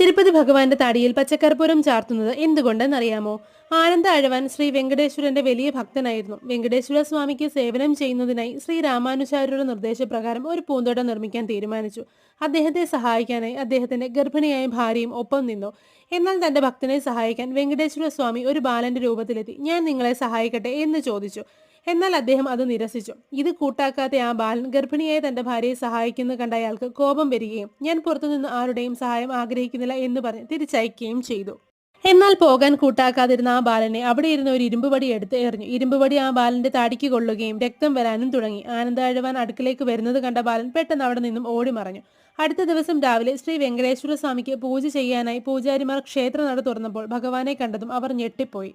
തിരുപ്പതി ഭഗവാന്റെ തടിയിൽ പച്ചക്കർപ്പൂരം ചാർത്തുന്നത് എന്തുകൊണ്ടെന്നറിയാമോ? ആനന്ദ അഴവാൻ ശ്രീ വെങ്കടേശ്വരന്റെ വലിയ ഭക്തനായിരുന്നു. വെങ്കടേശ്വര സ്വാമിക്ക് സേവനം ചെയ്യുന്നതിനായി ശ്രീ രാമാനുചാര്യരുടെ നിർദ്ദേശപ്രകാരം ഒരു പൂന്തോട്ടം നിർമ്മിക്കാൻ തീരുമാനിച്ചു. അദ്ദേഹത്തെ സഹായിക്കാനായി അദ്ദേഹത്തിന്റെ ഗർഭിണിയായ ഭാര്യയും ഒപ്പം നിന്നു. എന്നാൽ തന്റെ ഭക്തനെ സഹായിക്കാൻ വെങ്കടേശ്വര സ്വാമി ഒരു ബാലന്റെ രൂപത്തിലെത്തി. ഞാൻ നിങ്ങളെ സഹായിക്കട്ടെ എന്ന് ചോദിച്ചു. എന്നാൽ അദ്ദേഹം അത് നിരസിച്ചു. ഇത് കൂട്ടാക്കാത്ത ആ ബാലൻ ഗർഭിണിയായ തന്റെ ഭാര്യയെ സഹായിക്കുന്ന കണ്ട അയാൾക്ക് കോപം വരികയും ഞാൻ പുറത്തുനിന്ന് ആരുടെയും സഹായം ആഗ്രഹിക്കുന്നില്ല എന്ന് പറഞ്ഞ് തിരിച്ചയക്കുകയും ചെയ്തു. എന്നാൽ പോകാൻ കൂട്ടാക്കാതിരുന്ന ആ ബാലനെ അവിടെ ഇരുന്ന ഒരു ഇരുമ്പുപടി എടുത്ത് എറിഞ്ഞു. ഇരുമ്പുപടി ആ ബാലന്റെ താടിക്ക് കൊള്ളുകയും രക്തം വരാനും തുടങ്ങി. ആനന്ദാഴവാൻ അടുക്കിലേക്ക് വരുന്നത് കണ്ട ബാലൻ പെട്ടെന്ന് അവിടെ നിന്നും ഓടി മറഞ്ഞു. അടുത്ത ദിവസം രാവിലെ ശ്രീ വെങ്കടേശ്വര സ്വാമിക്ക് പൂജ ചെയ്യാനായി പൂജാരിമാർ ക്ഷേത്രനട തുറന്നപ്പോൾ ഭഗവാനെ കണ്ടതും അവർ ഞെട്ടിപ്പോയി.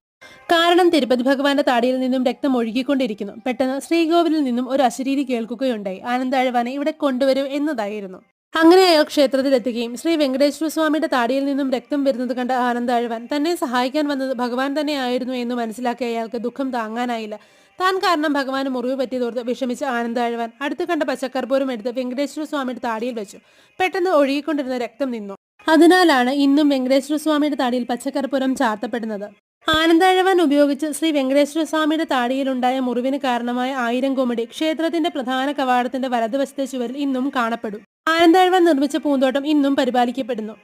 കാരണം തിരുപ്പതി ഭഗവാന്റെ താടിയിൽ നിന്നും രക്തം ഒഴുകിക്കൊണ്ടിരിക്കുന്നു. പെട്ടെന്ന് ശ്രീകോവിലിൽ നിന്നും ഒരു അശരീരി കേൾക്കുകയുണ്ടായി. ആനന്ദാഴവാനെ ഇവിടെ കൊണ്ടുവരൂ എന്നതായിരുന്നു. അങ്ങനെ അയാൾ ക്ഷേത്രത്തിലെത്തുകയും ശ്രീ വെങ്കടേശ്വര സ്വാമിയുടെ താടിയിൽ നിന്നും രക്തം വരുന്നത് കണ്ട ആനന്ദാഴവാൻ തന്നെ സഹായിക്കാൻ വന്നത് ഭഗവാൻ തന്നെ ആയിരുന്നു എന്ന് മനസ്സിലാക്കിയ അയാൾക്ക് ദുഃഖം താങ്ങാനായില്ല. താൻ കാരണം ഭഗവാൻ മുറിവ് പറ്റിയതോർത്ത് വിഷമിച്ച ആനന്ദാഴവാൻ അടുത്ത് കണ്ട പച്ചക്കർപ്പൂരം എടുത്ത് വെങ്കടേശ്വര സ്വാമിയുടെ താടിയിൽ വെച്ചു. പെട്ടെന്ന് ഒഴുകിക്കൊണ്ടിരുന്ന രക്തം നിന്നു. അതിനാലാണ് ഇന്നും വെങ്കടേശ്വര സ്വാമിയുടെ താടിയിൽ പച്ചക്കർപ്പൂരം ചാർത്തപ്പെടുന്നത്. ആനന്ദാഴവാൻ ഉപയോഗിച്ച് ശ്രീ വെങ്കടേശ്വര സ്വാമിയുടെ താടിയിലുണ്ടായ മുറിവിന് കാരണമായ ആയിരം കൊമടി ക്ഷേത്രത്തിന്റെ പ്രധാന കവാടത്തിന്റെ വലതുവശത്തെ ചുവരിൽ ഇന്നും കാണപ്പെടും. ആനന്ദഴവൻ നിർമ്മിച്ച പൂന്തോട്ടം ഇന്നും പരിപാലിക്കപ്പെടുന്നു.